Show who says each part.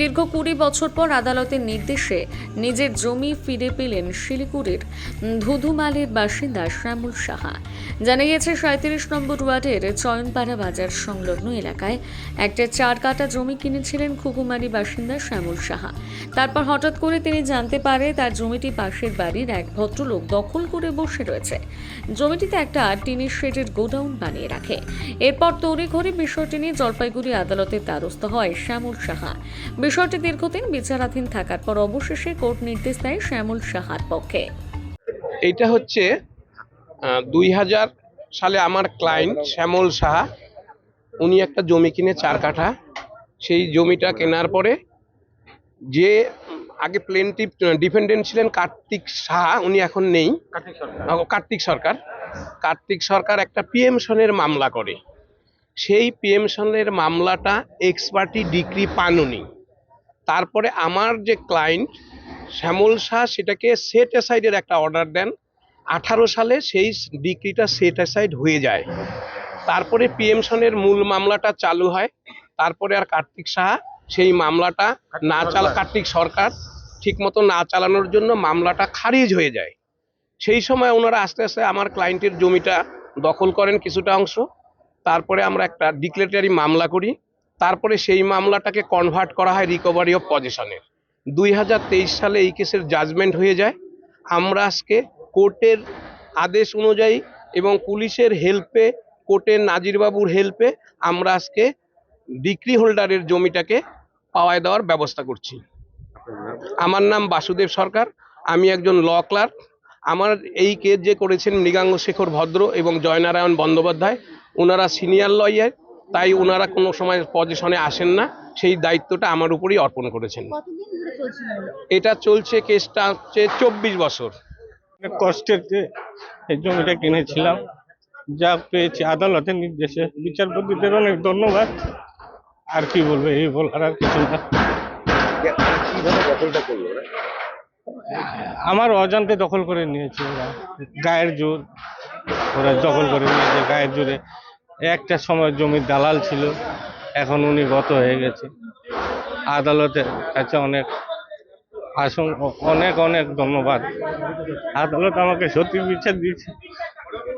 Speaker 1: দীর্ঘ কুড়ি বছর পর আদালতের নির্দেশে নিজের জমি ফিরে পেলেন শিলিগুড়ির ধুধুমালির বাসিন্দা শ্যামল সাহা। জানা গেছে সাঁত্রিশ নম্বর ওয়ার্ডের চয়নপাড়া বাজার সংলগ্ন এলাকায় একটা চার কাটা জমি কিনেছিলেন খুকুমারি বাসিন্দা শ্যামল সাহা। তারপর হঠাৎ করে তিনি জানতে পারে তার জমিটি পাশের বাড়ির এক ভদ্রলোক দখল করে বসে রয়েছে। জমিটিতে একটা টিনের শেডের গোডাউন বানিয়ে রাখে। এরপর তড়িঘড়ি বিষয়টি নিয়ে জলপাইগুড়ি আদালতের দ্বারস্থ হয় শ্যামল সাহা। বিষয়টি দীর্ঘদিন বিচারাধীন থাকার পর অবশেষে কোর্ট নির্দেশ দেয় শ্যামল সাহার পক্ষে।
Speaker 2: এইটা হচ্ছে দুই হাজার সালে আমার ক্লায়েন্ট শ্যামল সাহা উনি একটা জমি কিনে চার কাঠা। সেই জমিটা কেনার পরে যে আগে প্লেন্টিভ ডিফেন্ডেন্ট ছিলেন কার্তিক সাহা উনি এখন নেই। কার্তিক সরকার। কার্তিক সরকার। একটা পিএমশনের মামলা করে। সেই পিএমশনের মামলাটা এক্সপার্টি ডিগ্রি পান উনি তারপরে আমার যে ক্লায়েন্ট শ্যামল শাহ সেটাকে সেট অ্যাসাইডের একটা অর্ডার দেন। আঠারো সালে সেই ডিগ্রিটা সেট অ্যাসাইড হয়ে যায়। তারপরে পিএমশনের মূল মামলাটা চালু হয়। তারপরে আর কার্তিক সাহা সেই মামলাটা না চালা কার্তিক সরকার ঠিকমতো না চালানোর জন্য মামলাটা খারিজ হয়ে যায়। সেই সময় ওনারা আস্তে আস্তে আমার ক্লায়েন্টের জমিটা দখল করেন কিছুটা অংশ। তারপরে আমরা একটা ডিক্লেটারি মামলা করি। তারপরে সেই মামলাটাকে কনভার্ট করা হয় রিকভারি অফ পজিশনের দুই হাজার তেইশ সালে এই কেসের জাজমেন্ট হয়ে যায়। আমরা আজকে কোর্টের আদেশ অনুযায়ী এবং পুলিশের হেল্পে কোর্টের নাজিরবাবুর হেল্পে আমরা আজকে ডিগ্রি হোল্ডারের জমিটাকে পাওয়ায় দেওয়ার ব্যবস্থা করছি। আমার নাম বাসুদেব সরকার, আমি একজন ল ক্লার্ক আমার এই কেস যে করেছেন মৃগাঙ্গ শেখর ভদ্র এবং জয়নারায়ণ বন্দ্যোপাধ্যায় ওনারা সিনিয়র লয়ার তাই ওনারা কোনো সময় পজিশনে আসেন না। সেই দায়িত্বটা আমার উপরেই অর্পণ করেছেন। এটা চলছে কেসটা হচ্ছে চব্বিশ বছর।
Speaker 3: কষ্টের যে এই জমিটা কিনেছিলাম যা পেয়েছি আদালতের নির্দেশে। বিচারপতিদের অনেক ধন্যবাদ। আর কি বলব এই বলার আর কিছু না? আমার অজান্তে দখল করে নিয়েছে ওরা। গায়ের জোর ওরা দখল করে নিয়েছে গায়ের জোরে। একটা সময় জমির দালাল ছিল, এখন উনি গত হয়ে গেছে। আদালতে কাছে অনেক আসং অনেক অনেক ধন্যবাদ। আদালত আমাকে সত্যি বিচার দিয়েছে।